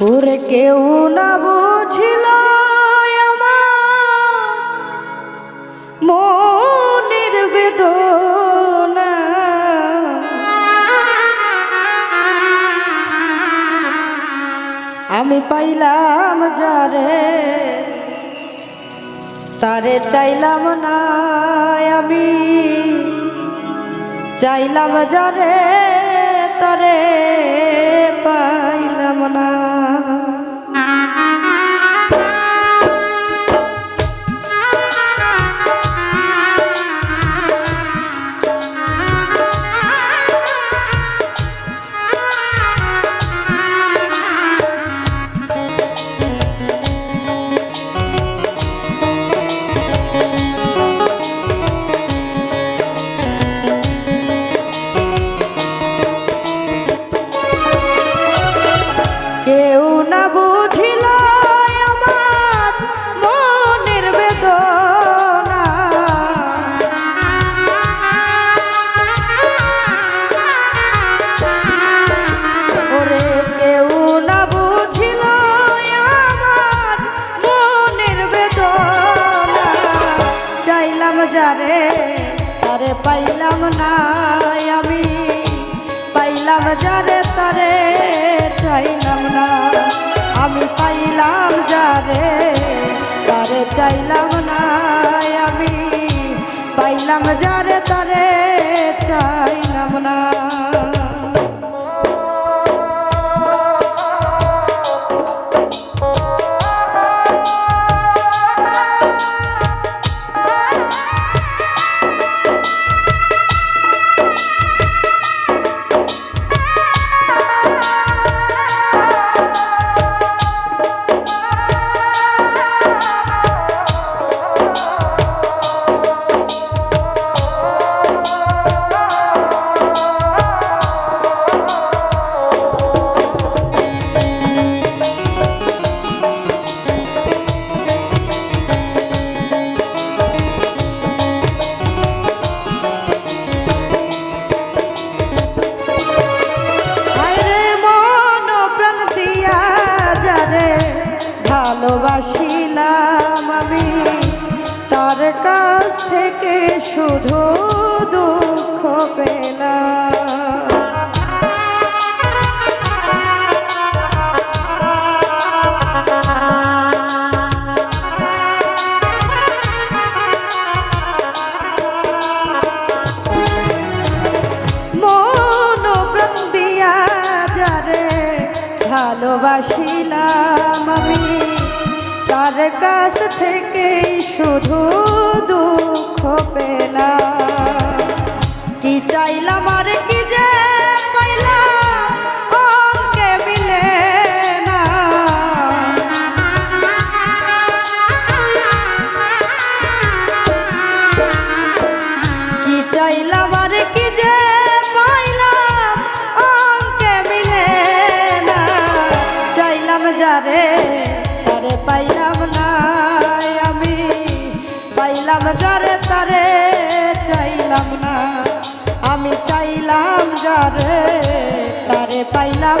ওরে কেউ না বুঝিল আমি পাইলাম যারে তারে চাইলাম না আমি। চাইলাম যারে তারে পাইলাম না। পাইলাম যারে তারে, চাইলাম না। আমি পাইলাম যারে, তারে চাইলাম না। আমি পাইলাম যারে তারে, চাইলাম না। দুঃখ পেলাম মন প্রাণ যারে ভালোবাসিলাম তার কাছ থেকে শুধু দুঃখ পেলাম। চাইলাম আর কি যে পাইলাম অঙ্কে মিলে না। কি চাইলাম আর কি যে পাইলাম অঙ্কে মিলে না। চাইলাম যারে তারে পাইলাম না আমি, পাইলাম পাইলাম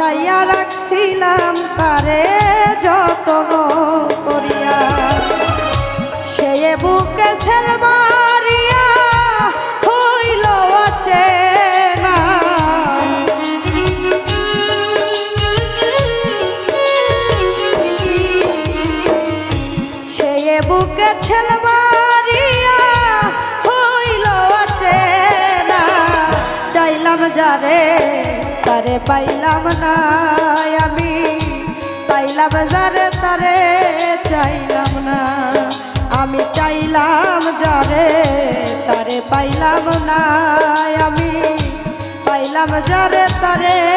বসাইয়া রাখছিলাম তারে যতন করিয়া। সে বুকে বুকে ছেলমারিয়া পাইলাম না আমি। পাইলাম যারে তারে, চাইলাম না। আমি চাইলাম যারে, তারে পাইলাম না আমি। পাইলাম যারে তারে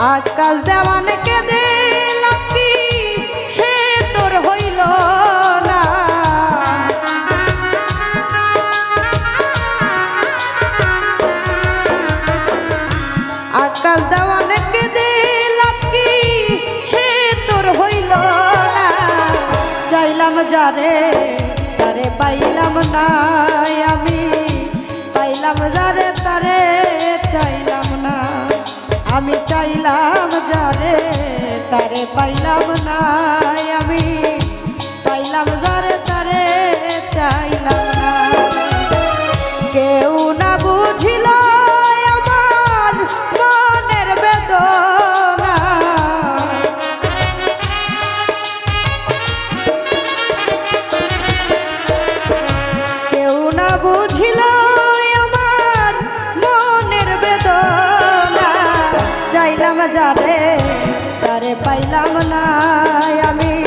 আকাশ দেওয়ানকে দিলাম কি? সে তোর হইল না। আকাশ দেওয়ানকে দিলাম কি? সে তোর হইল না। চাইলাম যারে, তারে পাইলাম না আমি। পাইলাম আমি চাইলাম যারে, তারে পাইলাম না আমি। পাইলাম যারে, তারে চাইলাম কেউ না কেউ না বুঝিল যারে তারে পাইলাম না আমি।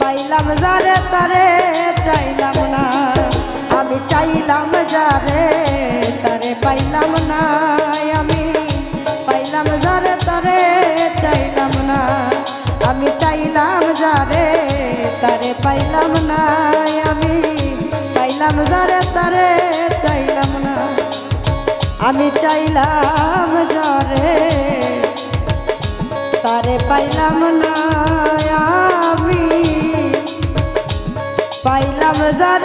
পাইলাম যারে তারে, চাইলাম না। আমি চাইলাম যারে তারে পাইলাম না আমি। পাইলাম যারে তারে, চাইলাম না। আমি চাইলাম যারে তারে পাইলাম না আমি। পাইলাম যারে তারে, চাইলাম না। আমি চাইলাম যারে। পাইলাম না আমি পাইলাম যারে